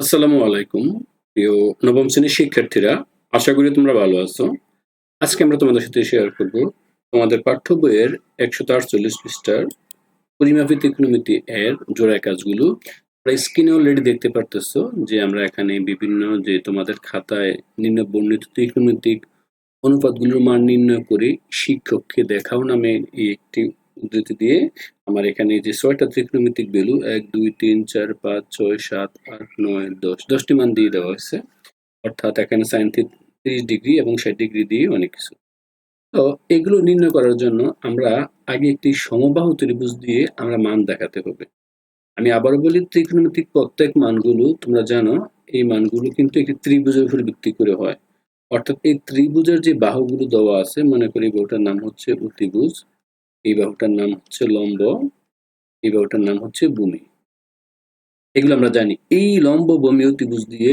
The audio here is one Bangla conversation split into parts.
আসসালামু আলাইকুম, প্রিয় নবম শ্রেণির শিক্ষার্থীরা, আশা করি তোমরা ভালো আছো। আজকে আমরা তোমাদের সাথে শেয়ার করব তোমাদের পাঠ্য বইয়ের একশো আটচল্লিশ পৃষ্ঠার পরিমাপী ত্রিকোণমিতি এর জোড়ায় কাজগুলো। তোমরা স্ক্রিনে অলরেডি দেখতে পারতেছো যে আমরা এখানে বিভিন্ন যে তোমাদের খাতায় নিম্ন বর্ণিত ত্রিকোণমিতিক অনুপাতগুলোর মান নির্ণয় করে শিক্ষককে দেখাও নামে এই একটি উদ্ধৃতি দিয়ে আমার এখানে যে ছয়টা ত্রিকোণমিতিক ভ্যালু, এক, দুই, তিন, চার, পাঁচ, ছয়, সাত, আট, নয়, দশ, দশটি মান দিয়ে দেওয়া হয়েছে। অর্থাৎ এখানে সাইন তিরিশ ডিগ্রি এবং ষাট ডিগ্রি দিয়ে অনেক কিছু। তো এগুলো নির্ণয় করার জন্য আমরা আগে একটি সমবাহু ত্রিভুজ দিয়ে আমরা মান দেখাতে হবে। আমি আবারও বলি, ত্রিকোণমিতিক প্রত্যেক মানগুলো, তোমরা জানো, এই মানগুলো কিন্তু একটি ত্রিভুজের উপর ভিত্তি করে হয়। অর্থাৎ এই ত্রিভুজের যে বাহুগুলো দেওয়া আছে, মনে করি বাহুটার নাম হচ্ছে অতিভুজ। এই বাহুটার নাম হচ্ছে লম্ব, এই বাহুটার নাম হচ্ছে ভূমি। এগুলো আমরা জানি। এই লম্ব ভূমি অতিভুজ দিয়ে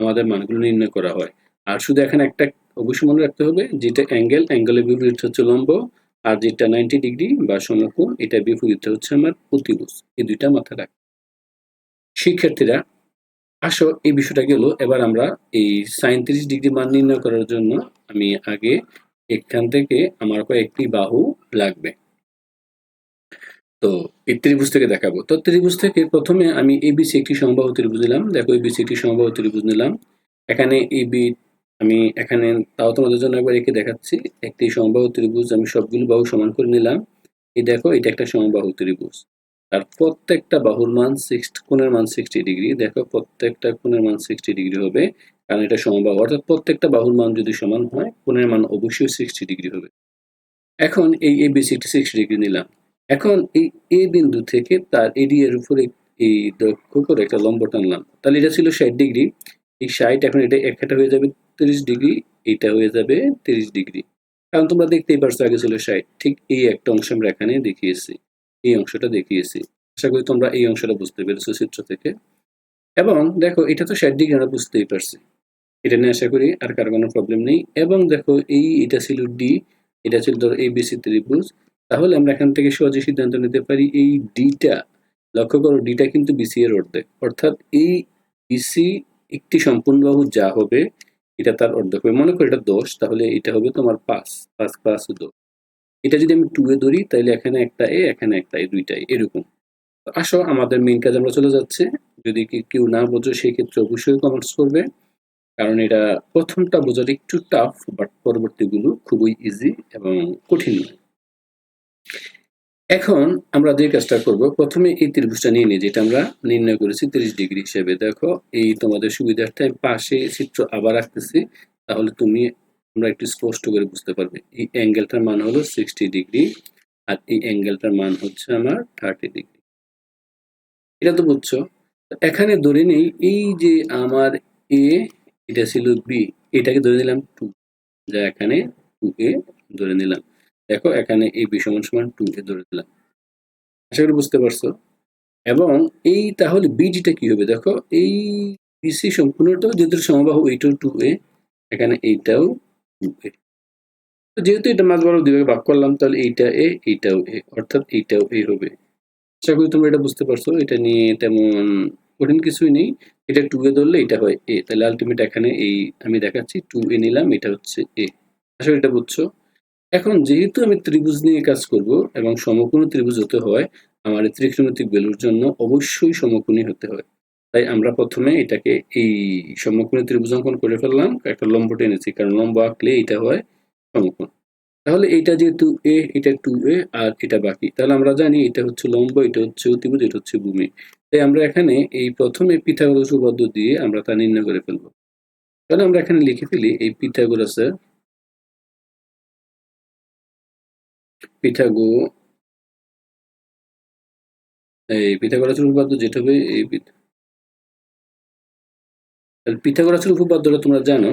আমাদের মানগুলো নির্ণয় করা হয়। আর শুধু এখানে একটা অবশ্যই মনে রাখতে হবে, যেটা অ্যাঙ্গেল অ্যাঙ্গেলের বিপরীত হচ্ছে লম্ব, আর যেটা নাইনটি ডিগ্রি বা সমকোণ এটা বিপরীত হচ্ছে আমার অতিভুজ। এই দুইটা মাথায় রাখ। শিক্ষার্থীরা, আসো, এই বিষয়টা গেল। এবার আমরা এই সাঁত্রিশ ডিগ্রি মান নির্ণয় করার জন্য আমি আগে এখান থেকে আমার কয়েকটি বাহু লাগবে। তো এই ত্রিভুজ থেকে দেখাবো। তো ত্রিভুজ থেকে প্রথমে আমি এবিসি একটি সমবাহু ত্রিভুজ নিলাম। দেখো এবিসি একটি সমবাহু ত্রিভুজ নিলাম। এখানে এবি আমি এখানে তাও তোমাদের জন্য একবার একে দেখাচ্ছি। একটি সমবাহু ত্রিভুজ আমি সবগুলো বাহু সমান করে নিলাম। এই দেখো, এটা একটা সমবাহু ত্রিভুজ। আর প্রত্যেকটা বাহুর মান সিক্স কোণের মান সিক্সটি ডিগ্রি। দেখো, প্রত্যেকটা কোণের মান সিক্সটি ডিগ্রি হবে, কারণ এটা সমবাহু। অর্থাৎ প্রত্যেকটা বাহুর মান যদি সমান হয়, কোণের মান অবশ্যই সিক্সটি ডিগ্রি হবে। এখন এই এবিসি একটি সিক্সটি ডিগ্রি নিলাম। এখন এই এ বিন্দু থেকে তার এডি এর উপরে এই দৈর্ঘ্য করে একটা লম্ব টানলাম তাহলে এটা ছিল ষাট ডিগ্রি। এই ষাট এখন এটা একটা হয়ে যাবে তিরিশ ডিগ্রি, এটা হয়ে যাবে তিরিশ ডিগ্রি। কারণ তোমরা দেখতেই পারছ আগে ছিল ষাট। ঠিক এই একটা অংশ আমরা এখানে দেখিয়েছি। এই অংশটা দেখিয়েছি। আশা করি তোমরা এই অংশটা বুঝতে পেরেছ চিত্র থেকে। এবং দেখো, এটা তো ষাট ডিগ্রি, আমরা বুঝতেই পারছি। এটা নিয়ে আশা করি আর কারও কোনো প্রবলেম নেই। এবং দেখো, এই এটা ছিল ডি এটা ছিল ধরো বিসি ত্রিভুজ। তাহলে আমরা এখান থেকে সহজে সিদ্ধান্ত নিতে পারি, এই ডিটা লক্ষ্য করো ডিটা কিন্তু বিসি এর অর্ধেক। অর্থাৎ এই বিসি একটি সম্পূর্ণ বাহু যা হবে, এটা তার অর্ধেক হবে। মনে করো এটা দশ, তাহলে এটা হবে তোমার পাঁচ পাঁচ পাঁচ দশ। এটা যদি আমি টু এ ধরি, তাহলে এখানে একটা এ এখানে একটা এ দুইটাই, এরকম। আসো, আমাদের মেইন কাজ আমরা চলে যাচ্ছে। যদি কেউ না বোঝো, সেই ক্ষেত্রে অবশ্যই কমেন্টস করবে। কারণ এটা প্রথমটা বোঝার একটু টাফ বাট পরবর্তীগুলো খুবই ইজি এবং কঠিন। নয় এখন আমরা যে কাজটা করব। প্রথমে এই ত্রিভুজটা নিয়ে নিই, যেটা আমরা নির্ণয় করেছি তিরিশ ডিগ্রি হিসেবে। দেখো, এই তোমাদের সুবিধার্থে আমি পাশে চিত্র আবার রাখতেছি তাহলে তুমি, আমরা একটু স্পষ্ট করে বুঝতে পারবে। এই অ্যাঙ্গেলটার মান হলো সিক্সটি ডিগ্রি, আর এই অ্যাঙ্গেলটার মান হচ্ছে আমার থার্টি ডিগ্রি। এটা তো বুঝছ? এখানে ধরে নেই, এই যে আমার এ এটা ছিল বি এটাকে ধরে নিলাম টু যা এখানে টু এ ধরে নিলাম। দেখো, এখানে এই বি সমান সমান টু এ ধরে দিলাম। আশা করি বুঝতে পারছ? এবং এই তাহলে বিজিটা কি হবে? দেখো, এই বিসি সম্পূর্ণটা যেহেতু সমবাহু, এইটাও টু এ এখানে এইটাও টু এ যেহেতু এটা মাঝ বড় দুই ভাগ করলাম, তাহলে এইটা এ এইটাও এ অর্থাৎ এইটাও এ হবে। আশা করি তোমরা এটা বুঝতে পারছ। এটা নিয়ে তেমন কঠিন কিছুই নেই। এটা টু এ ধরলে এটা হয় এ তাহলে আলটিমেট এখানে এই আমি দেখাচ্ছি টু এ নিলাম, এটা হচ্ছে এ করি এটা বুঝছ? এখন যেহেতু আমি ত্রিভুজ নিয়ে কাজ করব এবং সমকোণী ত্রিভুজ হতে হয়, আমার ত্রিকোণমিতিক বেলুর জন্য অবশ্যই সমকোণী হতে হয়। তাই আমরা প্রথমে এটাকে এই সমকোণী ত্রিভুজ অঙ্কন করে ফেললাম, একটা লম্ব টেনেছি কারণ লম্ব আঁকলে এটা হয় সমকোণ। তাহলে এটা যেহেতু এ এটা টু এ আর এটা বাকি। তাহলে আমরা জানি এটা হচ্ছে লম্ব, এটা হচ্ছে অতিভুজ, এটা হচ্ছে ভূমি। তাই আমরা এখানে এই প্রথমে পিথাগোরাস উপপাদ্য দিয়ে আমরা তা নির্ণয় করে ফেলব। তাহলে আমরা এখানে লিখে ফেলি এই পিথাগোরাসের পিথাগো এই পিথাগোরাসের উপপাদ্য যেটা হবে, এই পিথাগোরাসের উপপাদ্যটা তোমরা জানো।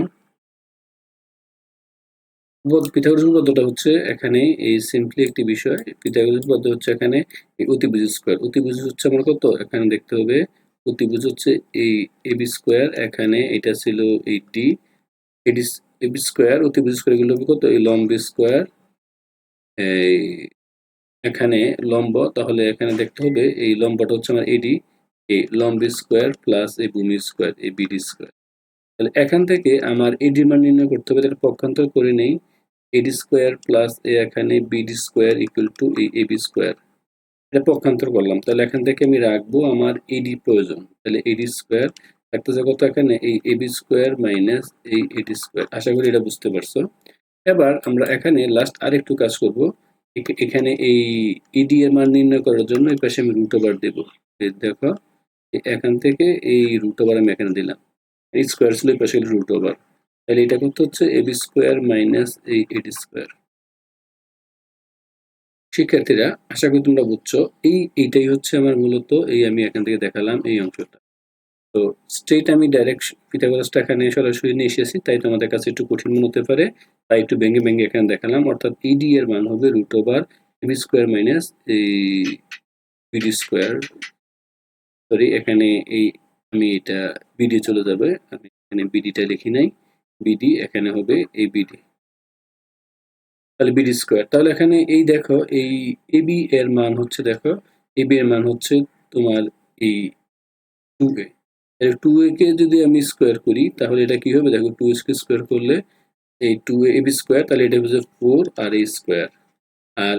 পিথাগোরাস উপপাদ্যটা হচ্ছে এখানে এই সিম্পলি একটি বিষয়। পিথাগোরাস উপপাদ্য হচ্ছে এখানে এই অতিভুজ স্কোয়ার অতিভুজ হচ্ছে আমার কত? এখানে দেখতে হবে, অতিভুজ হচ্ছে এই এবি স্কোয়ার এখানে এটা ছিল এই ডি এডি এবি স্কোয়ার অতিভুজ স্কোয়ার এগুলো কত? এই লম্ব স্কোয়ার এই এখানে লম্ব, তাহলে এখানে দেখতে হবে এই লম্বটা হচ্ছে আমার এডি এই লম্ব স্কোয়ার প্লাস এই ভূমি স্কোয়ার, এই বিডি স্কোয়ার। তাহলে এখান থেকে আমার এডির মান নির্ণয় করতে হবে, তাহলে পক্ষান্তর করে নেই। এডি স্কোয়ার প্লাস এ এখানে বিডি স্কোয়ার ইকুয়াল টু এই এবি স্কোয়ার। এটা পক্ষান্তর করলাম, তাহলে এখান থেকে আমি রাখব আমার এডি প্রয়োজন। তাহলে এডি স্কোয়ার থাকতেছে কত এখানে, এই এবি স্কোয়ার মাইনাস এই এডি স্কোয়ার। আশা করি এটা বুঝতে পারছ। এবার আমরা এখানে লাস্ট আরেকটু কাজ করব। এখানে এই ইডি এর মান নির্ণয় করার জন্য এই পাশে আমি রুট ওভার দেবো। দেখো এখান থেকে এই রুট ওভার আমি এখানে দিলাম। এই স্কোয়ার ছিল এই পাশে রুট ওভার তাহলে এটা করতে হচ্ছে এবি স্কোয়ার মাইনাস এই এডি স্কোয়ার শিক্ষার্থীরা, আশা করি তোমরা বুঝছ, এই এইটাই হচ্ছে আমার মূলত এই আমি এখান থেকে দেখালাম এই অংশটা। তো স্ট্রেট আমি ডাইরেক্ট পিথাগোরাসটা এখানে সরাসরি নিয়ে এসেছি, তাই তোমাদের কাছে একটু কঠিন মনে হতে পারে। তাই একটু ভেঙে ভেঙে এখানে দেখালাম। অর্থাৎ ইডি এর মান হবে root over AB square minus এই বিডি স্কোয়ার সরি এখানে এই আমি এটা বিডি চলে যাবে। আমি এখানে বিডিটা লিখি নাই। বিডি এখানে হবে এই বিডি তাহলে বিডি স্কোয়ার তাহলে এখানে এই দেখো, এই এবি এর মান হচ্ছে, দেখো। এবি এর মান হচ্ছে তোমার এই টু এ টু এ কে যদি আমি স্কোয়ার করি, তাহলে এটা কি হবে? দেখো টু কে স্কোয়ার করলে এই টু এ এবি স্কোয়ার তাহলে এটা হচ্ছে ফোর আর এ স্কোয়ার আর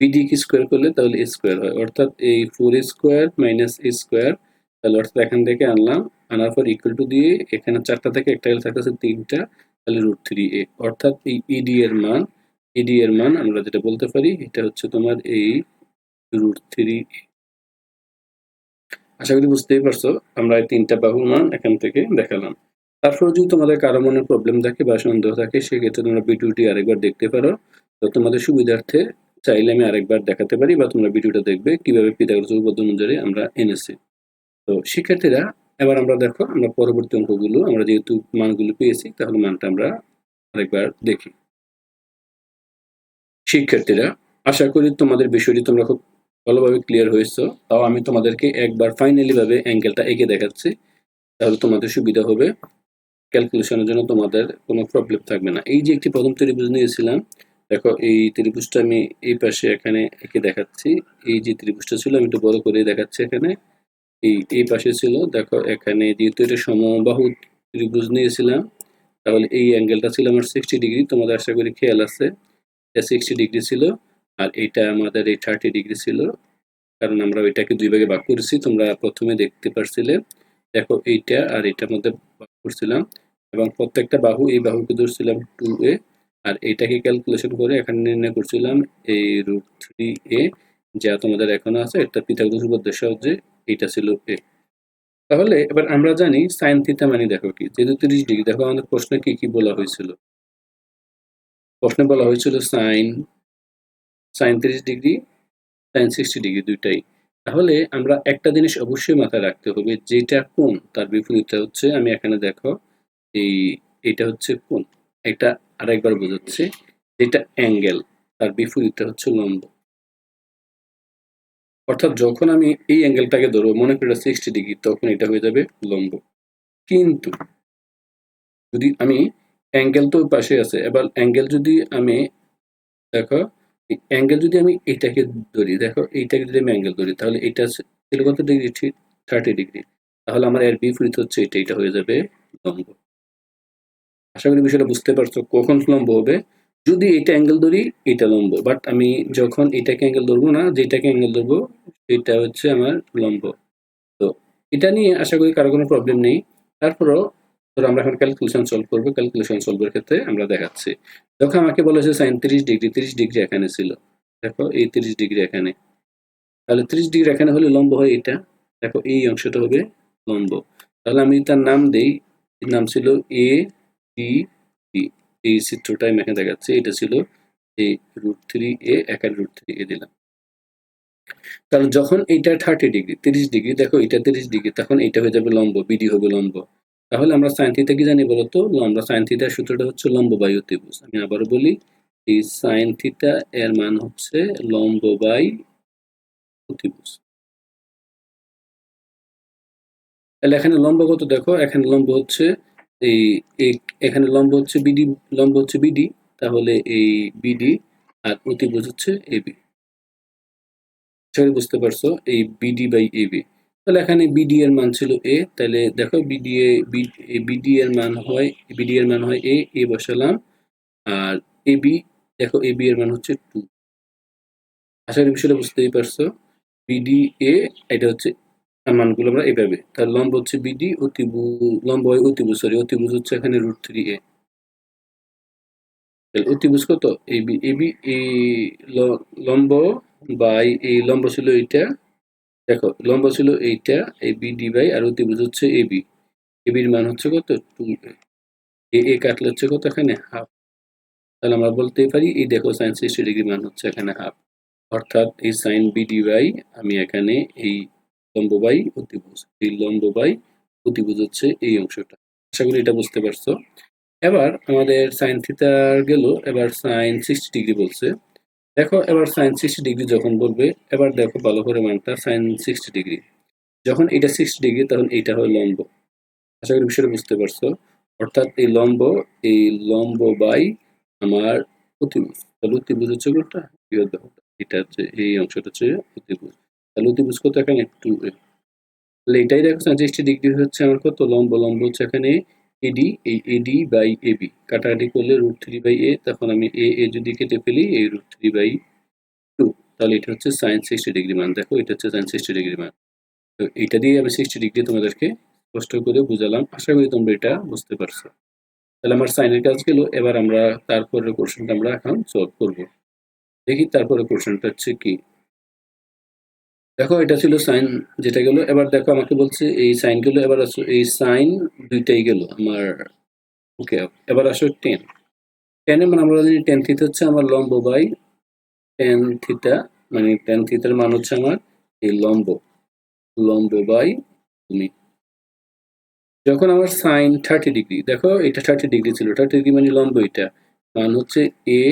বিডি কে স্কোয়ার করলে তাহলে এ স্কোয়ার হয়। অর্থাৎ এই four A square minus A square তাহলে অর্থাৎ এখান থেকে আনলাম, আনার পর ইকুয়াল টু দিয়ে এখানে চারটা থেকে একটা থাকতেছে তিনটা, তাহলে রুট থ্রি এ অর্থাৎ এই ইডি এর মান ইডি এর মান আমরা যেটা বলতে পারি, এটা হচ্ছে তোমার এই রুট থ্রি আশা করি বুঝতেই পারছ, আমরা এই তিনটা বাহুর মান এখান থেকে দেখালাম। তারপর যদি তোমাদের কারও মনে প্রবলেম থাকে বা সন্দেহ থাকে, সেক্ষেত্রে তোমরা ভিডিওটি আরেকবার দেখতে পারো। তো তোমাদের সুবিধার্থে চাইলে আমি আরেকবার দেখাতে পারি বা তোমরা ভিডিওটা দেখবে কীভাবে পিতাগোরাস উপপাদ্য অনুযায়ী আমরা এনেছি। তো শিক্ষার্থীরা, এবার আমরা দেখো, আমরা পরবর্তী অঙ্কগুলো, আমরা যেহেতু মানগুলো পেয়েছি, তাহলে মানটা আমরা আরেকবার দেখি। শিক্ষার্থীরা, আশা করি তোমাদের বিষয়টি তোমরা খুব ভালোভাবে ক্লিয়ার হয়েছো। তাও আমি তোমাদেরকে একবার ফাইনালি ভাবে অ্যাঙ্গেলটা এঁকে দেখাচ্ছি। তাহলে তোমাদের সুবিধা হবে। ক্যালকুলেশনের জন্য তোমাদের কোনো প্রবলেম থাকবে না। এই যে একটি প্রথম ত্রিভুজ নিয়েছিলাম, দেখো এই ত্রিভুজটা আমি এই পাশে এখানে এঁকে দেখাচ্ছি। এই যে ত্রিভুজটা ছিল, আমি একটু বড় করে দেখাচ্ছি এখানে। এই এই পাশে ছিল, দেখো এখানে যেহেতু এটা সমবাহু ত্রিভুজ নিয়েছিলাম, তাহলে এই অ্যাঙ্গেলটা ছিল আমার সিক্সটি ডিগ্রি তোমাদের আশা করি খেয়াল আছে। এটা সিক্সটি ডিগ্রি ছিল। আর এটা আমাদের এই থার্টি ডিগ্রি ছিল। কারণ আমরা ওইটাকে দুই ভাগে ভাগ করেছি, তোমরা প্রথমে দেখতে পারছিলে। দেখো এইটা আর এটার মধ্যে ভাগ করছিলাম এবং প্রত্যেকটা বাহু, এই বাহুকে ধরছিলাম টু এ আর এটাকে ক্যালকুলেশন করে এখানে নির্ণয় করছিলাম এই রুট থ্রি এ যা তোমাদের এখনও আছে, এটা পিথাগোরাস উপপাদ্যের সাহায্যে এইটা ছিল এ তাহলে এবার আমরা জানি সাইন থিটা মানে দেখো কি, যেহেতু তিরিশ ডিগ্রি দেখো আমাদের প্রশ্নে কি কি বলা হয়েছিল? প্রশ্নে বলা হয়েছিল সাইন সাইন তিরিশ ডিগ্রি সাইন সিক্সটি ডিগ্রি দুইটাই। তাহলে আমরা একটা জিনিস অবশ্যই মাথায় রাখতে হবে, যেটা কোন তার বিপরীতটা হচ্ছে, আমি এখানে দেখো, এই, এটা হচ্ছে কোন এটা আরেকবার বোঝাচ্ছে, যেটা অ্যাঙ্গেল, তার বিপরীতটা হচ্ছে লম্ব। অর্থাৎ যখন আমি এই অ্যাঙ্গেলটাকে ধরবো, মনে করি সিক্সটি ডিগ্রি, তখন এটা হয়ে যাবে লম্ব। কিন্তু, যদি আমি অ্যাঙ্গেল তো পাশে আছে, এবার অ্যাঙ্গেল যদি আমি, দেখো অ্যাঙ্গেল যদি আমি এইটাকে ধরি, দেখো এইটাকে যদি আমি অ্যাঙ্গেল ধরি, তাহলে এটা ছিল কত ডিগ্রি ঠিক থার্টি ডিগ্রি তাহলে আমার এর বিপরীত হচ্ছে এটা এটা হয়ে যাবে লম্ব। আশা করি বিষয়টা বুঝতে পারছ কখন লম্ব হবে। যদি এটা অ্যাঙ্গেল ধরি, এটা লম্ব। বাট আমি যখন এটাকে অ্যাঙ্গেল ধরবো না, যেটাকে অ্যাঙ্গেল ধরবো এটা হচ্ছে আমার লম্ব। তো এটা নিয়ে আশা করি কারও কোনো প্রবলেম নেই। তারপরও ধরো আমরা এখন ক্যালকুলেশন সলভ করব। ক্যালকুলেশন সলভের ক্ষেত্রে আমরা দেখাচ্ছি। যখন আমাকে বলেছে সাইন তিরিশ ডিগ্রি তিরিশ ডিগ্রি এখানে ছিল। দেখো এই তিরিশ ডিগ্রি এখানে। তাহলে তিরিশ ডিগ্রি এখানে হলে লম্ব হয় এটা দেখো এই অংশটা হবে লম্ব। তাহলে আমি তার নাম দেই, এর নাম ছিল এ টি ডি এই চিত্রটা আমি এখানে দেখাচ্ছি, এটা ছিল এই রুট থ্রি এ একার রুট থ্রি এ দিলাম। তাহলে যখন এইটা থার্টি ডিগ্রি, তিরিশ ডিগ্রি, দেখো এটা তিরিশ ডিগ্রি, তখন এটা হয়ে যাবে লম্ব বিডি হবে লম্ব। তাহলে আমরা সাইন থিটা কি জানি বলতো? আমরা সাইন থিটার সূত্রটা হচ্ছে লম্ব বাই অতিভুজ আমি আবারও বলি, এই সাইন থিটা এর মান হচ্ছে লম্ব বাই অতিভুজ তাহলে এখানে লম্ব কত দেখো? এখানে লম্ব হচ্ছে এই এখানে লম্ব হচ্ছে বিডি লম্ব হচ্ছে বিডি তাহলে এই বিডি আর অতিভুজ হচ্ছে এবি বুঝতে পারছ? এই বিডি বাই এবি তাহলে এখানে বিডি এর মান ছিল এ তাহলে দেখো বিডি এ বিডি এর মান হয় বিডি এর মান হয় এ এ বসালাম, আর এ বি দেখো এ বি এর মান হচ্ছে টু আশা করি বিষয়টা বুঝতেই পারছ। বিডি এ এটা হচ্ছে মানগুলো আমরা এভাবে, তার লম্ব হচ্ছে বিডি অতিবু লম্ব হয় অতিবু সরি অতিবুজ হচ্ছে এখানে রুট থ্রি এ অতিভুজ কত? এবি এবি এই লম্ব বাই এই লম্ব ছিল এইটা দেখো, লম্বা ছিল এইটা, এই বি ডি বাই আর অতিভুজ হচ্ছে এবি এবির মান হচ্ছে কত? টু এ এ কাটলে হচ্ছে কত এখানে? হাফ তাহলে আমরা বলতেই পারি, এই দেখো সাইন সিক্সটি ডিগ্রি মান হচ্ছে এখানে হাফ অর্থাৎ এই সাইন বি ডি বাই আমি এখানে এই লম্ব বাই অতিভুজ এই লম্ব বাই অতিভুজ হচ্ছে এই অংশটা। আশা করি এটা বুঝতে পারছ। এবার আমাদের সাইন থিটার গেল, এবার সাইন সিক্সটি ডিগ্রি বলছে। দেখো, এবার সাইন সিক্সটি ডিগ্রি যখন বলবে, এবার দেখো ভালো করে মানটা সাইন সিক্সটি ডিগ্রি যখন এটা সিক্সটি ডিগ্রি তখন এইটা হয় লম্ব। আশা করি বিষয়টা বুঝতে পারছ। অর্থাৎ এই লম্ব এই লম্ব বাই আমার অতিভুজ। তাহলে অতিভুজ হচ্ছে কোনটা এটা হচ্ছে, এই অংশটা হচ্ছে অতিভুজ। তাহলে অতিভুজ কত এখানে? টু তাহলে এটাই দেখো সাইন সিক্সটি ডিগ্রি হচ্ছে আমার কত? লম্ব লম্ব হচ্ছে এখানে এডি এই এডি বাই এ বি কাটাকাটি করলে রুট থ্রি বাই এ তখন আমি এ এ যদি কেটে ফেলি, এই রুট থ্রি বাই টু তাহলে এটা হচ্ছে সাইন সিক্সটি ডিগ্রি মান। দেখো, এটা হচ্ছে সাইন সিক্সটি ডিগ্রি মান। তো এটা দিয়ে আমি সিক্সটি ডিগ্রি তোমাদেরকে স্পষ্ট করে বুঝালাম। আশা করি তোমরা এটা বুঝতে পারছ। তাহলে আমার সাইনের কাজ গেল এবার আমরা তারপরের কোশ্চেনটা আমরা এখন সলভ করব। দেখি তারপরে কোশ্চেনটা হচ্ছে কি? দেখো, এটা ছিল সাইন যেটা গেল। এবার দেখো, আমাকে বলছে এই সাইন গেল, এবার আসো, এই সাইন দুইটাই গেল আমার, ওকে, এবার আসো টেন। টেনে মানে আমরা জানি টেন থিটা হচ্ছে আমার লম্ব বাই টেন থিটা মানে টেন থিটার মান হচ্ছে আমার এই লম্ব লম্ব বাই তুমি যখন আমার সাইন থার্টি ডিগ্রি, দেখো, এটা থার্টি ডিগ্রি ছিল থার্টি ডিগ্রি মানে লম্ব এটা, মান হচ্ছে এ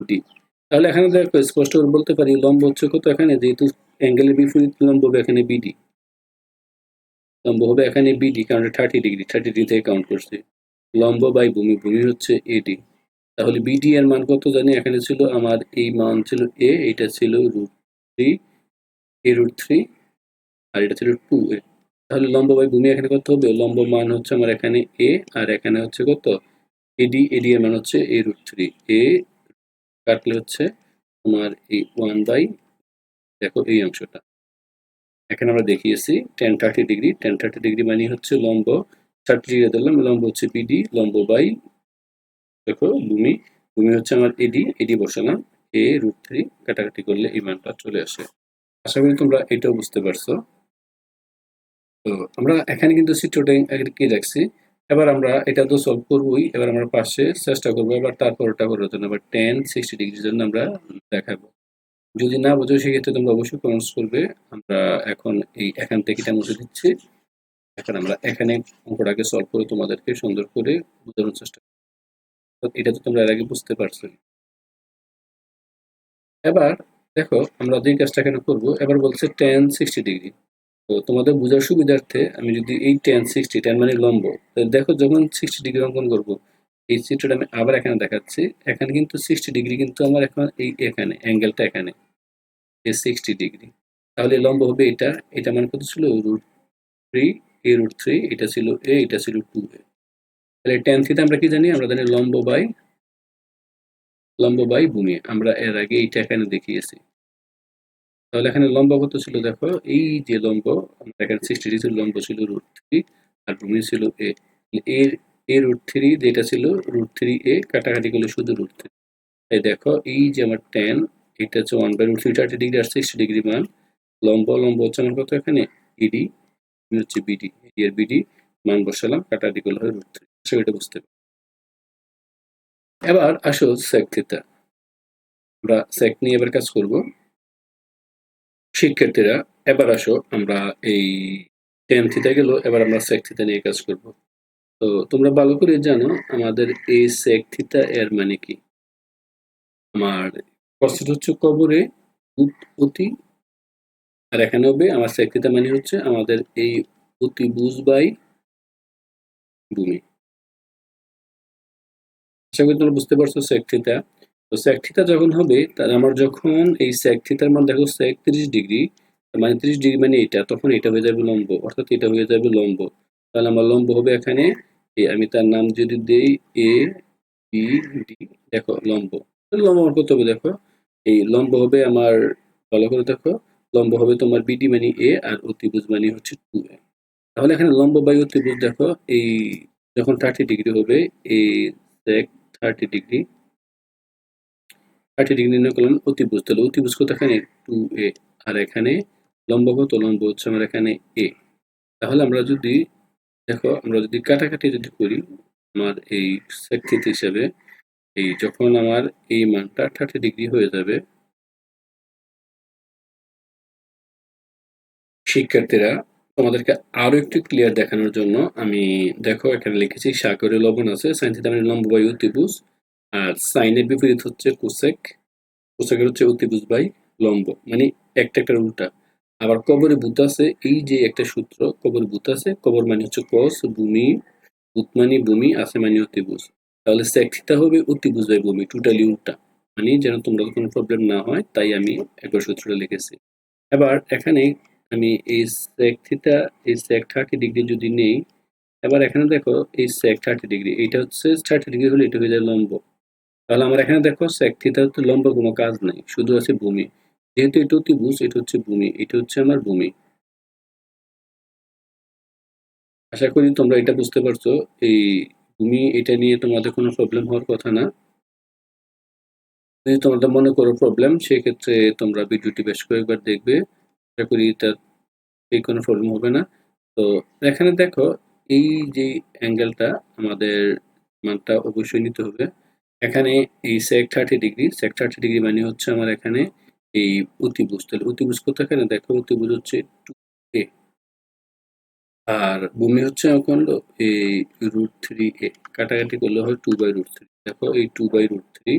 ডি তাহলে এখানে দেখো স্পষ্ট করে বলতে পারি, লম্ব হচ্ছে কত এখানে? যেহেতু অ্যাঙ্গেলের বিপরীত লম্ব হবে এখানে বিডি লম্ব হবে এখানে বিডি কারণ থার্টি ডিগ্রি থার্টি ডিগ্রি থেকে কাউন্ট করছে। লম্ব বাই ভূমি ভূমি হচ্ছে এডি তাহলে বিডি এর মান কত জানি এখানে ছিল, আমার এই মান ছিল এ এটা ছিল root three A root three আর এটা ছিল টু এ তাহলে লম্ব বাই ভূমি এখানে কত হবে? লম্ব মান হচ্ছে আমার এখানে এ আর এখানে হচ্ছে কত? এডি এডি এর মান হচ্ছে এ রুট থ্রি এ কাটলে হচ্ছে তোমার এই ওয়ান বাই দেখো এই অংশটা। এখানে আমরা দেখিয়েছি tan thirty degree tan thirty degree মানে হচ্ছে লম্ব। থার্টি ডিগ্রি দিলাম লম্ব হচ্ছে বিডি লম্ব বাই দেখো ভূমি। ভূমি হচ্ছে আমার এডি এডি বসালাম। এ রুট থ্রি কাটাকাটি করলে এই মানটা চলে আসে। আশা করি তোমরা এটাও বুঝতে পারছ। তো আমরা এখানে কিন্তু চিত্রটা কি রাখছি? এবার আমরা এটা তো সলভ করবোই, এবার আমরা পাশে চেষ্টা করব, এবার তারপরটা করার জন্য এবার টেন সিক্সটি ডিগ্রির জন্য আমরা দেখাবো। যদি না বোঝো, সেক্ষেত্রে তোমরা অবশ্যই কমেন্টস করবে। আমরা এখন এই এখান থেকে এটা মুছে দিচ্ছি। এখন আমরা এখানে অঙ্কটাকে সলভ করে তোমাদেরকে সুন্দর করে বোঝানোর চেষ্টা করব। এটা তো তোমরা এর আগে বুঝতে পারছ এবার দেখো, আমরা যে কাজটা এখানে করব। এবার বলছে টেন সিক্সটি ডিগ্রি তো তোমাদের বোঝার সুবিধার্থে আমি যদি এই টেন সিক্সটি টেন মানে লম্ব দেখো যখন সিক্সটি ডিগ্রি অঙ্কন করব, এই চিত্রটা আমি আবার এখানে দেখাচ্ছি। এখানে কিন্তু সিক্সটি ডিগ্রি কিন্তু আমার এখন এই এখানে অ্যাঙ্গেলটা এখানে, এই সিক্সটি ডিগ্রি তাহলে লম্ব হবে এটা এটা মানে কত ছিল? Root three A root three এটা ছিল এ এটা ছিল টু এ তাহলে টেন থিতে আমরা কি জানি? আমরা জানি লম্ব বাই লম্ব বাই ভূমি। আমরা এর আগে এইটা এখানে দেখিয়েছি। তাহলে এখানে লম্ব কত ছিল দেখো? এই যে লম্ব, আমরা এখানে সিক্সটি ডিগ্রি লম্ব ছিল রুট থ্রি আর ভূমি ছিল এ এর এ রুট থ্রি যেটা ছিল রুট থ্রি এ কাটাকাটি করলে শুধু রুট থ্রি তাই দেখো, এই যে আমার টেন এটা হচ্ছে one by root three thirty degree R sixty degree মান। লম্ব লম্ব হচ্ছে আমার কত এখানে? ইডি হচ্ছে বিডি এডি আর বিডি মান বসালাম, কাটাকাটি করলে হয় রুট থ্রি সেটা বুঝতে পারি এবার আসো সেক থিতা আমরা সেক নিয়ে এবার কাজ করব। শিক্ষার্থীরা, এবার আসো আমরা এই টেন থিতা গেল, এবার আমরা সেক থিতা নিয়ে কাজ করব। তো তোমরা ভালো করে জানো আমাদের এই সেক থিতা এর মানে কি? আমার প্রস্তুত হচ্ছে কবরে অতি আর এখানে হবে আমার সেক থিতা মানে হচ্ছে আমাদের এই অতি বুঝ বাই ভূমি। আশা করি তোমরা বুঝতে পারছ সেক থিতা তো সেক থিতা যখন হবে তার আমার যখন এই সেক থিতার মান দেখো সেক তিরিশ ডিগ্রি মানে ত্রিশ ডিগ্রি মানে এটা, তখন এটা হয়ে যাবে লম্ব, অর্থাৎ এটা হয়ে যাবে লম্ব। তাহলে আমার লম্ব হবে এখানে আমি তার নাম যদি দেই এ বি ডি দেখো লম্ব। তাহলে লম্ব আমার কত হবে দেখো? এই লম্ব হবে আমার, ভালো করে দেখো, লম্ব হবে তোমার বিডি মানে এ আর অতিভুজ মানে হচ্ছে টু এ তাহলে এখানে লম্ব বাই অতিভুজ দেখো, এই যখন থার্টি ডিগ্রি হবে, এই sec thirty degree thirty degree নির্ণয় করলাম অতিভুজ। তাহলে অতিভুজ কত এখানে? টু এ আর এখানে লম্ব কত লম্ব হচ্ছে আমার এখানে এ তাহলে আমরা যদি, দেখো, আমরা যদি কাটাকাটি যদি করি, আমার এই সেক হিসাবে, এই যখন আমার এই মানটা থার্টি ডিগ্রি হয়ে যাবে, শিক্ষার্থীরা, তোমাদেরকে আরও একটু ক্লিয়ার দেখানোর জন্য আমি, দেখো, এখানে লিখেছি সাগরে লবণ আছে, সাইন থিটা মানে লম্ব অতিভুজ। আর সাইনের বিপরীত হচ্ছে কোসেক। কোসেকের হচ্ছে অতিভুজ বাই লম্ব। মানে একটা একটা উল্টা। আবার কবরে ভূত আছে, এই যে একটা সূত্র, কবরে ভূত আছে, কবর মানে হচ্ছে কস ভূমি, ভূত মানে ভূমি, আছে মানে অতিভুজ। তাহলে সেক থিটা হবে অতিভুজ বাই ভূমি টোটালি উল্টা। মানে যেন তোমরা কোনো প্রবলেম না হয়, তাই আমি একবার সূত্রটা লিখেছি। এবার এখানে আমি এই সেক থিটা এই সেক থার্টি ডিগ্রি যদি নেই এবার এখানে দেখো এই সেক থার্টি ডিগ্রি এটা হচ্ছে থার্টি ডিগ্রি হলে এটা হয়ে যায় লম্ব। তাহলে আমার এখানে দেখো সেক তো লম্বা কোনো কাজ নাই, শুধু আছে ভূমি। যেহেতু এটা অতিভুজ, এটা হচ্ছে ভূমি, এটা হচ্ছে আমার ভূমি। আশা করি তোমরা এটা বুঝতে পারছ, এই ভূমি এটা নিয়ে তোমাদের কোনো প্রবলেম হওয়ার কথা না। যদি তোমাদের মনে করো প্রবলেম সেক্ষেত্রে তোমরা ভিডিওটি বেশ কয়েকবার দেখবে। আশা করি তার এই কোনো প্রবলেম হবে না। তো এখানে দেখো, এই যে অ্যাঙ্গেলটা আমাদের মানটা অবশ্যই নিতে হবে। এখানে এই sec thirty degree sec thirty degree মানে হচ্ছে আমার এখানে এই অতিভুজ। তাহলে অতিভুজ কোথায় এখানে দেখো, অতিভুজ হচ্ছে টু এ আর ভূমি হচ্ছে এখন এই রুট থ্রি এ কাটাকাটি করলে হয় টু বাই রুট থ্রি দেখো, এই টু বাই রুট থ্রি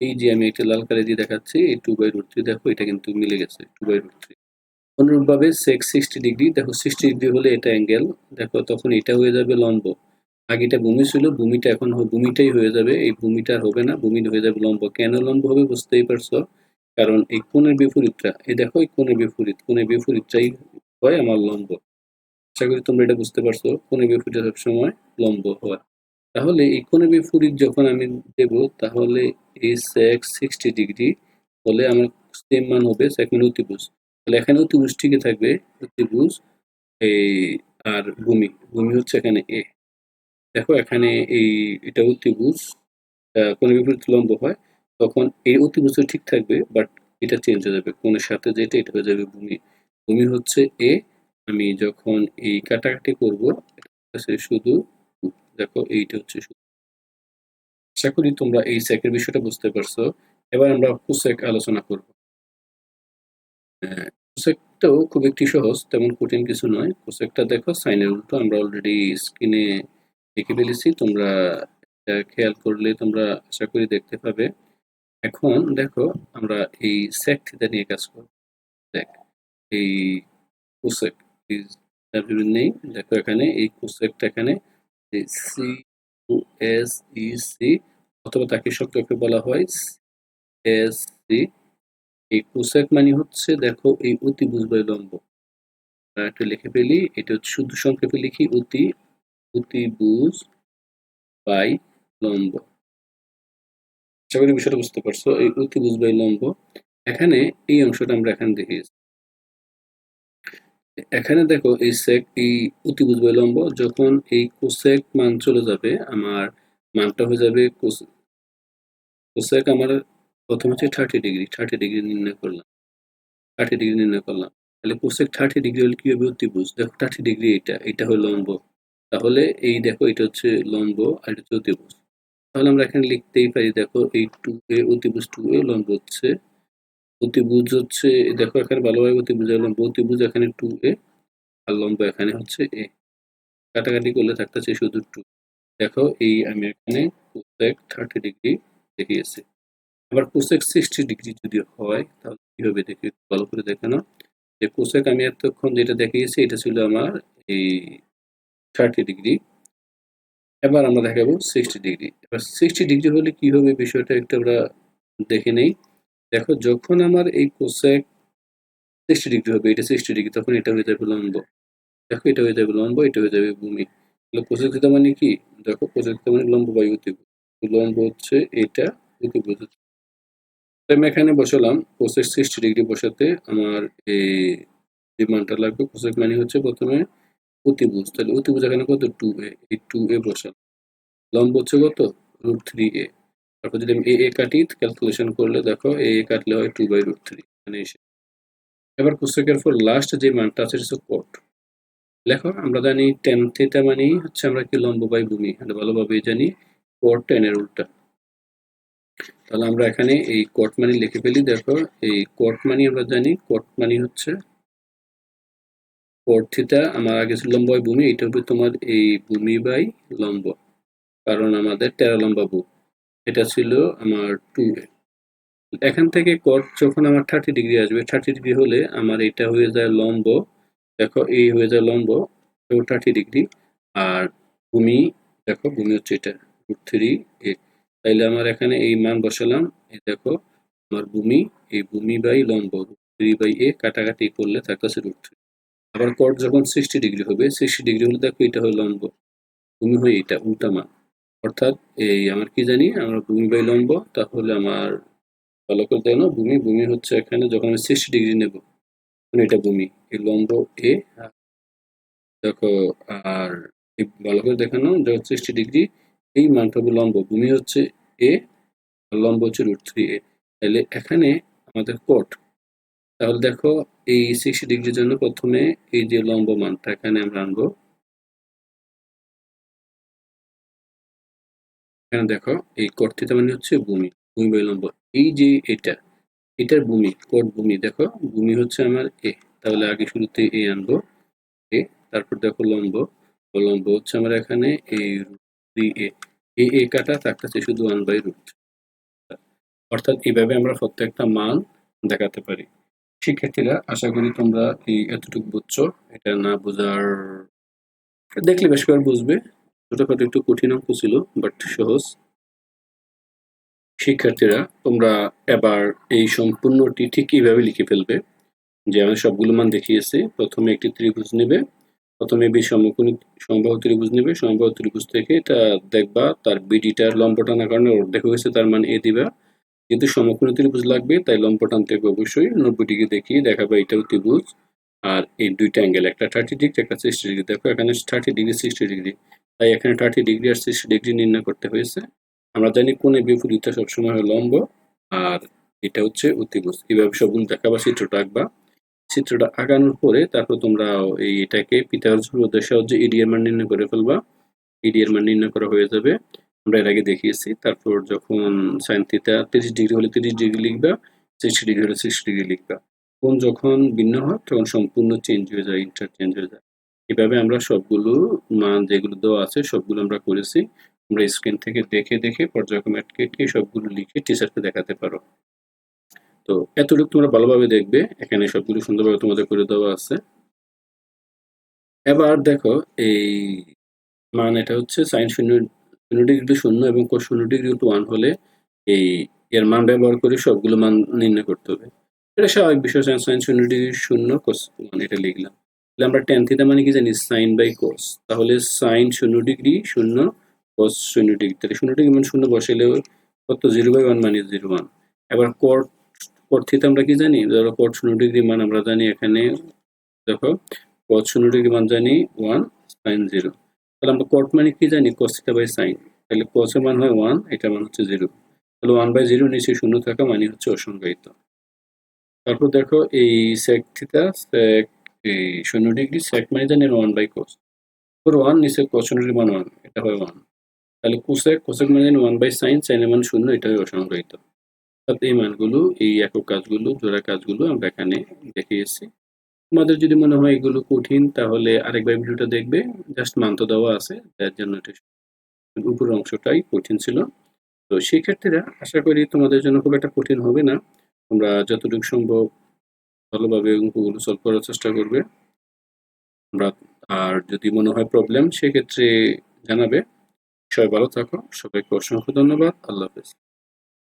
এই যে আমি একটা লাল কালে দিয়ে দেখাচ্ছি, এই টু বাই রুট থ্রি দেখো, এটা কিন্তু মিলে গেছে টু বাই রুট থ্রি অনুরূপভাবে সেক্স সিক্সটি ডিগ্রি দেখো সিক্সটি ডিগ্রি হলে এটা অ্যাঙ্গেল দেখো, তখন এটা হয়ে যাবে লম্ব। আগে এটা ভূমি ছিল, ভূমিটা এখন ভূমিটাই হয়ে যাবে, এই ভূমিটা হবে না, ভূমি হয়ে যাবে লম্ব। কেন লম্ব হবে বুঝতেই পারছ? কারণ এই কোণের বিপরীতটা, এই দেখো এই কোণের বিপরীত, কোণের বিপরীতটাই হয় আমার লম্ব। আশা করি তোমরা এটা বুঝতে পারছ, কোণের বিপরীত সবসময় লম্ব হয়। তাহলে এই কোণের বিপরীত যখন আমি দেব, তাহলে এই সেক্স সিক্সটি ডিগ্রি হলে আমার সেম মান হবে সেক মানে তাহলে এখানে অতিভুজ ঠিকই থাকবে, অতিভুজ, এই, আর ভূমি ভূমি হচ্ছে এখানে এ দেখো, এখানে এই, এটা অতিভুজ কোণের বিপরীত লম্ব হয়, তখন এই অতিভুজ ঠিক থাকবে বাট এটা চেঞ্জ হয়ে যাবে। কোণের সাথে যেটা, এটা হয়ে যাবে ভূমি। ভূমি হচ্ছে এ আমি যখন এই কাটাকাটি করব শুধু দেখো, এইটা হচ্ছে শুধু আশা করি তোমরা এই সেকের বিষয়টা বুঝতে পারছ। এবার আমরা কুসেক আলোচনা করব। কুসেকটাও খুব একটি সহজ, তেমন কঠিন কিছু নয়। কুসেকটা দেখো, সাইনের উল্টো, আমরা অলরেডি স্ক্রিনে দেখে ফেলেছি, তোমরা খেয়াল করলে তোমরা আশা করি দেখতে পাবে। এখন দেখো আমরা এই সেক থিটা নিয়ে কাজ করব। দেখ, এই কোসেক নেই দেখো এখানে এই কোসেকটা এখানে সি এস ই সি অথবা তাকে সংক্ষেপে বলা হয় এস সি এই কোসেক মানে হচ্ছে দেখো এই অতি বুঝবাই লম্ব। একটু লিখে ফেলি, এটা শুধু সংক্ষেপে লিখি, অতি অতিভুজ বাই লম্ব। আশা করি বিষয়টা বুঝতে পারছ। এই অতিভুজ বাই লম্ব, এখানে এই অংশটা আমরা এখানে দেখিয়েছি। এখানে দেখো এই সেক এই অতিভুজ বাই লম্ব, যখন এই কোসেক মান চলে যাবে, আমার মানটা হয়ে যাবে কোসেক আমার প্রথম হচ্ছে থার্টি ডিগ্রি থার্টি ডিগ্রি নির্ণয় করলাম। থার্টি ডিগ্রি নির্ণয় করলাম। তাহলে কোসেক থার্টি ডিগ্রি হলে কি হবে? অতিভুজ দেখো থার্টি ডিগ্রি এটা এটা হলো লম্ব। তাহলে এই দেখো এটা হচ্ছে লম্ব আর এটা হচ্ছে অতিভুজ। তাহলে আমরা এখানে লিখতেই পারি, দেখো এই টু এ অতিভুজ টু এ লম্ব হচ্ছে, অতিভুজ হচ্ছে দেখো এখানে ভালোভাবে অতিভুজ লম্ব, অতিভুজ এখানে টু এ আর লম্ব এখানে হচ্ছে এ কাটাকাটি করলে থাকতেছে শুধু টু দেখো এই আমি এখানে কোসেক থার্টি ডিগ্রি দেখিয়েছি। আবার কোসেক সিক্সটি ডিগ্রি যদি হয়, তাহলে কি হবে দেখি ভালো করে দেখে না যে কোসেক আমি এতক্ষণ যেটা দেখিয়েছি, এটা ছিল আমার এই থার্টি ডিগ্রি এবার আমরা দেখাবো সিক্সটি ডিগ্রি এবার সিক্সটি ডিগ্রি হলে কি হবে বিষয়টা একটু আমরা দেখে নেই। দেখো, যখন আমার এই কোসেক সিক্সটি ডিগ্রি হবে, এটা সিক্সটি ডিগ্রি তখন এটা হয়ে যাবে লম্ব। দেখো, এটা হয়ে যাবে লম্ব, এটা হয়ে যাবে ভূমি। তাহলে প্রচলিত মানে কি? দেখো প্রচলিত মানে লম্ব বাই অতিভুজ লম্ব হচ্ছে এটা অতিভুজ আমি এখানে বসালাম কোসেক সিক্সটি ডিগ্রি বসাতে আমার এই যে মানটা লাগবে। কোসেক মানে হচ্ছে প্রথমে অতিভুজ তাহলে অতিভুজ এখানে কত? টু এ এই টু এ বসালাম লম্ব হচ্ছে কত? রুট থ্রি এ তারপর যদি আমি এ এ কাটি ক্যালকুলেশন করলে দেখো এ এ কাটলে হয় টু বাই রুট থ্রি মানে এসে। এবার কোসেকের পর লাস্ট যে মানটা আছে, সেটা কোট লেখো আমরা জানি টেন থিটা মানে হচ্ছে আমরা কি লম্ব বাই ভূমি এটা ভালোভাবে জানি কোট টেনের উল্টা। তাহলে আমরা এখানে এই কোট মানি লিখে ফেলি, দেখো, এই কোট মানি আমরা জানি কট মানি হচ্ছে কোট থিটা আমার আগে ছিল লম্ব বাই ভূমি এটা হবে তোমার এই ভূমি বাই লম্ব। কারণ আমাদের তেরো লম্বা বুক এটা ছিল আমার টু এখান থেকে কট যখন আমার থার্টি ডিগ্রি আসবে থার্টি ডিগ্রি হলে আমার এটা হয়ে যায় লম্ব। দেখো, এই হয়ে যায় লম্ব এবং থার্টি ডিগ্রি আর ভূমি, দেখো, ভূমি হচ্ছে এটা রুট থ্রি এ তাইলে আমার এখানে এই মান বসালাম, এই দেখো, আমার ভূমি, এই ভূমি বাই লম্ব রুট থ্রি বাই এ কাটাকাটি করলে থাকতেছে রুট থ্রি আবার কট যখন সিক্সটি ডিগ্রি হবে সিক্সটি ডিগ্রি হলে দেখো এটা হয় লম্ব। ভূমি হয় এটা উল্টা মান অর্থাৎ এই আমার কি জানি, আমরা ভূমি বাই লম্ব, তাহলে আমার ভালো করে দেখো ভূমি। ভূমি হচ্ছে এখানে যখন আমি সিক্সটি ডিগ্রি নেব তখন এটা ভূমি। এই লম্ব এ দেখো, আর ভালো করে দেখানো যখন সিক্সটি ডিগ্রি এই মানটা হবে লম্ব। ভূমি হচ্ছে এ লম্ব হচ্ছে রুট থ্রি এ তাহলে এখানে আমাদের কোট তাহলে দেখো এই সিক্সটি ডিগ্রির জন্য প্রথমে এই যে লম্ব মানটা এখানে আমরা আনব। এখানে দেখো এই থিটা মানে হচ্ছে ভূমি ভূমি বাই লম্ব। এই যে এটা, এটার ভূমি, কোট ভূমি, দেখো ভূমি হচ্ছে আমার এ তাহলে আগে শুরুতে এ আনব এ তারপর দেখো লম্ব। লম্ব হচ্ছে আমার এখানে এই থ্রি এ এ এ কাটা থাকতেছে শুধু ওয়ান বাই রুট অর্থাৎ এইভাবে আমরা প্রত্যেকটা মান দেখাতে পারি। শিক্ষার্থীরা, আশা করি তোমরা এই এতটুকু বুঝছ। এটা না বোঝার দেখলে বেশ করে বুঝবে। ছোটখাটো একটু কঠিন অঙ্ক ছিল বাট সহজ। শিক্ষার্থীরা, তোমরা এবার এই সম্পূর্ণটি ঠিক এইভাবে লিখে ফেলবে যে আমি সবগুলো মান দেখিয়েছি। প্রথমে একটি ত্রিভুজ নেবে, প্রথমে বি সমকোণী সমবাহু ত্রিভুজ নেবে। সমবাহু ত্রিভুজ থেকে এটা দেখবা, তার বিডিটার লম্ব টানার কারণে অর্ধেক হয়েছে তার মান এ দিবা। যেহেতু সমকোণী ত্রিভুজ লাগবে, তাই লম্ব টানতে হবে অবশ্যই। নব্বই ডিগ্রি দেখিয়ে দেখাবে, এটাও ত্রিভুজ। আর এই দুইটা অ্যাঙ্গেল একটা থার্টি ডিগ্রি একটা সিক্সটি ডিগ্রি দেখো, এখানে থার্টি ডিগ্রি সিক্সটি ডিগ্রি তাই এখানে থার্টি ডিগ্রি আর সিক্সটি ডিগ্রি নির্ণয় করতে হয়েছে। আমরা জানি কোণে বিপরীতটা সবসময় হয় লম্ব, আর এটা হচ্ছে অতিভুজ। এইভাবে সবগুলো দেখাবা, চিত্রটা আঁকবা। চিত্রটা আঁকানোর পরে তারপর তোমরা এই এটাকে উপপাদ্যের সাহায্যে ইডি এর মান নির্ণয় করে ফেলবা। ইডি এর মান নির্ণয় করা হয়ে যাবে। আমরা এর আগে দেখিয়েছি। তারপর যখন সাইন থিটা তিরিশ ডিগ্রি হলে তিরিশ ডিগ্রি লিখবা সিক্সটি ডিগ্রি হলে সিক্সটি ডিগ্রি লিখবা। কোন যখন ভিন্ন হয়, তখন সম্পূর্ণ চেঞ্জ হয়ে যায় ইন্টারচেঞ্জ হয়ে যায়। এভাবে আমরা সবগুলো মান যেগুলো দেওয়া আছে, সবগুলো আমরা করেছি। আমরা স্ক্রিন থেকে দেখে দেখে পর্যায়ক্রমে কেটে সবগুলো লিখে টিচারকে দেখাতে পারো। তো এতটুকু তোমরা ভালোভাবে দেখবে। এখানে সবগুলো সুন্দরভাবে তোমাদের করে দেওয়া আছে। এবার দেখো, এই মান এটা হচ্ছে সাইন শূন্য শূন্য ডিগ্রি শূন্য এবং কোস শূন্য ডিগ্রি টু ওয়ান হলে এই এর মান ব্যবহার করে সবগুলো মান নির্ণয় করতে হবে। এটা স্বাভাবিক বিষয় সাইন শূন্য ডিগ্রি শূন্য কোস ওয়ান এটা লিখলাম। তাহলে আমরা টেন থিটা মানে কি জানি? সাইন বাই কোস তাহলে সাইন শূন্য ডিগ্রি, শূন্য কোস শূন্য ডিগ্রি। তাহলে শূন্য ডিগ্রি মানে শূন্য বসালেও কত? জিরো বাই ওয়ান মানে জিরো ওয়ান এবার কোট কোট থিটা আমরা কি জানি? ধরো কোট শূন্য ডিগ্রি মান আমরা জানি এখানে, দেখো কোট শূন্য ডিগ্রি মান জানি ওয়ান সাইন জিরো তাহলে আমরা কোট মানে কি জানি? কোস থিটা বাই সাইন তাহলে কোসের মান হয় ওয়ান এটা মান হচ্ছে জিরো তাহলে ওয়ান বাই জিরো নিচে শূন্য থাকা মানে হচ্ছে অসংজ্ঞায়িত। তারপর দেখো এই সেক থিটা সেক এই শূন্য ডিগ্রি সেক মানে জানি one by cos four one নিচে কোস শূন্য ডিগ্রি মান ওয়ান এটা হয় ওয়ান তাহলে কোসেক কোসেক মানে জানি ওয়ান বাই সাইন সাইনের মান শূন্য, এটা হয় অসংজ্ঞায়িত। অর্থাৎ এই মানগুলো, এই একক কাজগুলো, জোড়া কাজগুলো আমরা এখানে দেখিয়েছি। তোমাদের যদি মনে হয় এগুলো কঠিন, তাহলে আরেকবার ভিডিওটা দেখবে। জাস্ট মান তো দেওয়া আছে, যার জন্য এটা উপরের অংশটাই কঠিন ছিল। তো সেই শিক্ষার্থীরা আশা করি তোমাদের জন্য খুব একটা কঠিন হবে না। তোমরা যতটুকু সম্ভব ভালোভাবে অঙ্কগুলো সলভ করার চেষ্টা করবে। আমরা আর যদি মনে হয় প্রবলেম সেক্ষেত্রে জানাবে। সবাই ভালো থাকো। সবাইকে অসংখ্য ধন্যবাদ। আল্লাহ হাফেজ।